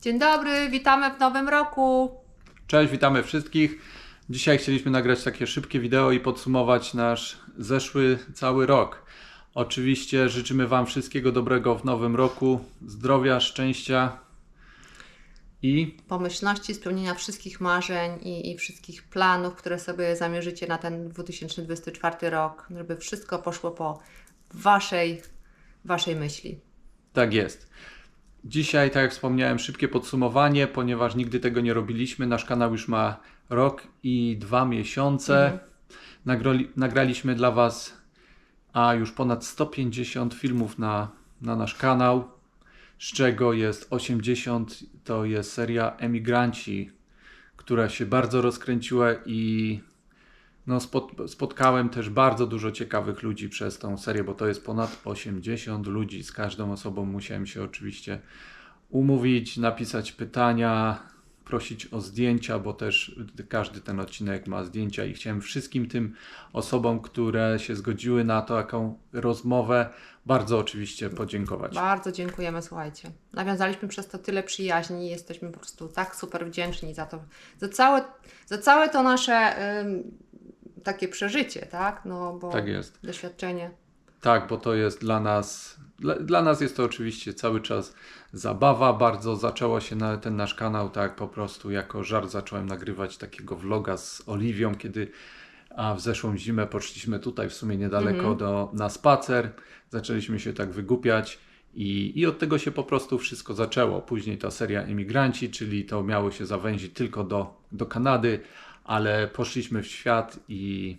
Dzień dobry, witamy w nowym roku. Cześć, witamy wszystkich. Dzisiaj chcieliśmy nagrać takie szybkie wideo i podsumować nasz zeszły cały rok. Oczywiście życzymy Wam wszystkiego dobrego w nowym roku, zdrowia, szczęścia i Pomyślności, spełnienia wszystkich marzeń i, i wszystkich planów, które sobie zamierzycie na ten 2024 rok, żeby wszystko poszło po Waszej, waszej myśli. tak jest. Dzisiaj, tak jak wspomniałem, szybkie podsumowanie, ponieważ nigdy tego nie robiliśmy. Nasz kanał już ma rok i dwa miesiące. Nagroli, nagraliśmy dla Was a już ponad 150 filmów na, na nasz kanał, z czego jest 80 to jest seria Emigranci, która się bardzo rozkręciła i no, spot, spotkałem też bardzo dużo ciekawych ludzi przez tą serię, bo to jest ponad 80 ludzi. Z każdą osobą musiałem się oczywiście umówić, napisać pytania, prosić o zdjęcia, bo też każdy ten odcinek ma zdjęcia i chciałem wszystkim tym osobom, które się zgodziły na taką rozmowę, bardzo oczywiście podziękować. Bardzo dziękujemy, słuchajcie. Nawiązaliśmy przez to tyle przyjaźni jesteśmy po prostu tak super wdzięczni za to, za całe, za całe to nasze ym, takie przeżycie, tak? No bo Tak jest. doświadczenie. Tak, bo to jest dla nas, dla, dla nas jest to oczywiście cały czas zabawa. Bardzo zaczęło się na ten nasz kanał tak po prostu jako żart zacząłem nagrywać takiego vloga z Oliwią, kiedy a w zeszłą zimę poszliśmy tutaj w sumie niedaleko do, na spacer. Zaczęliśmy się tak wygłupiać. I, I od tego się po prostu wszystko zaczęło. Później ta seria Emigranci, czyli to miało się zawęzić tylko do, do Kanady, ale poszliśmy w świat i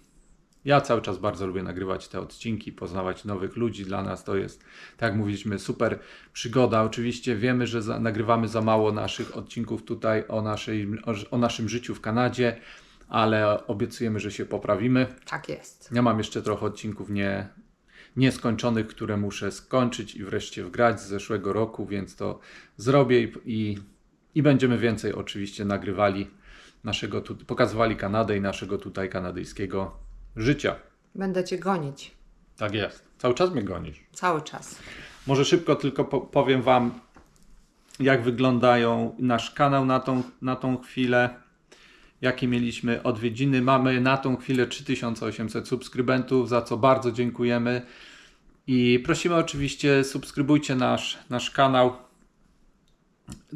ja cały czas bardzo lubię nagrywać te odcinki, poznawać nowych ludzi. Dla nas to jest, tak jak mówiliśmy, super przygoda. Oczywiście wiemy, że za, nagrywamy za mało naszych odcinków tutaj o, naszej, o, o naszym życiu w Kanadzie, ale obiecujemy, że się poprawimy. Tak jest. Ja mam jeszcze trochę odcinków nie, nieskończonych, które muszę skończyć i wreszcie wgrać z zeszłego roku, więc to zrobię i, i, i będziemy więcej oczywiście nagrywali naszego, tu, pokazywali Kanadę i naszego tutaj kanadyjskiego życia. Będę Cię gonić. Tak jest. Cały czas mnie gonisz. Cały czas. Może szybko tylko po powiem Wam, jak wyglądają nasz kanał na tą, na tą chwilę. Jakie mieliśmy odwiedziny. Mamy na tą chwilę 3800 subskrybentów, za co bardzo dziękujemy. I prosimy oczywiście, subskrybujcie nasz, nasz kanał.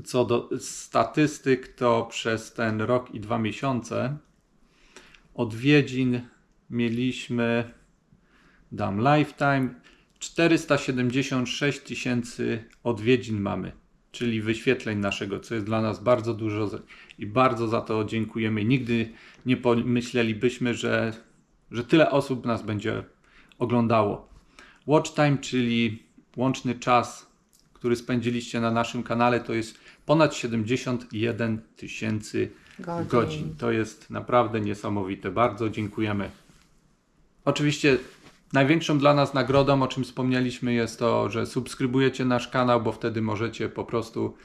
Co do statystyk, to przez ten rok i dwa miesiące odwiedzin mieliśmy dam lifetime 476 tysięcy odwiedzin mamy, czyli wyświetleń naszego, co jest dla nas bardzo dużo i bardzo za to dziękujemy. Nigdy nie pomyślelibyśmy, że, że tyle osób nas będzie oglądało. Watch time, czyli łączny czas, który spędziliście na naszym kanale, to jest ponad 71 tysięcy Godzin. godzin. To jest naprawdę niesamowite. Bardzo dziękujemy. Oczywiście największą dla nas nagrodą, o czym wspomnieliśmy, jest to, że subskrybujecie nasz kanał, bo wtedy możecie po prostu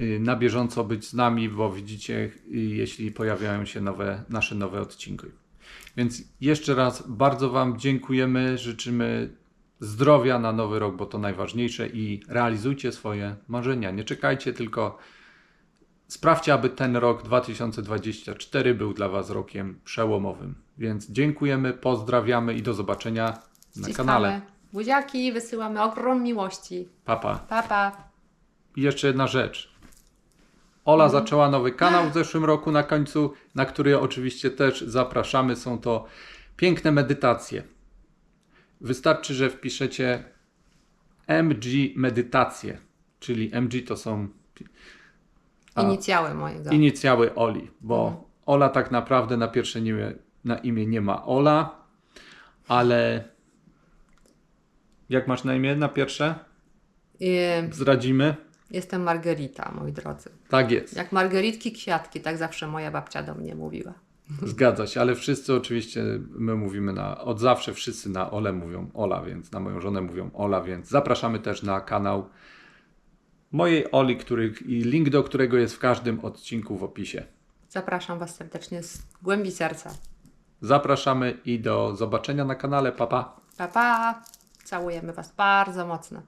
y, na bieżąco być z nami, bo widzicie, y, jeśli pojawiają się nowe, nasze nowe odcinki. Więc jeszcze raz bardzo Wam dziękujemy, życzymy zdrowia na nowy rok, bo to najważniejsze i realizujcie swoje marzenia. Nie czekajcie, tylko sprawdźcie, aby ten rok 2024 był dla Was rokiem przełomowym. Więc dziękujemy, pozdrawiamy i do zobaczenia na Ściskamy kanale. Buziaki, wysyłamy ogrom miłości. Papa. Pa, pa. I jeszcze jedna rzecz. Ola zaczęła nowy kanał w zeszłym roku na końcu, na który oczywiście też zapraszamy. Są to piękne medytacje. Wystarczy, że wpiszecie MG Medytacje, czyli MG to są. Inicjały mojego. inicjały Oli, bo Ola tak naprawdę na pierwsze imię, na imię nie ma Ola, ale jak masz na imię na pierwsze? Ym, Zdradzimy? Jestem Margarita, moi drodzy. Tak jest. Jak margaritki, kwiatki, tak zawsze moja babcia do mnie mówiła. Zgadza się, ale wszyscy oczywiście, my mówimy na, od zawsze wszyscy na Ole mówią Ola, więc na moją żonę mówią Ola, więc zapraszamy też na kanał mojej Oli, który, i link do którego jest w każdym odcinku w opisie. Zapraszam Was serdecznie z głębi serca. Zapraszamy i do zobaczenia na kanale. Papa. Pa. Pa, pa. Całujemy Was bardzo mocno.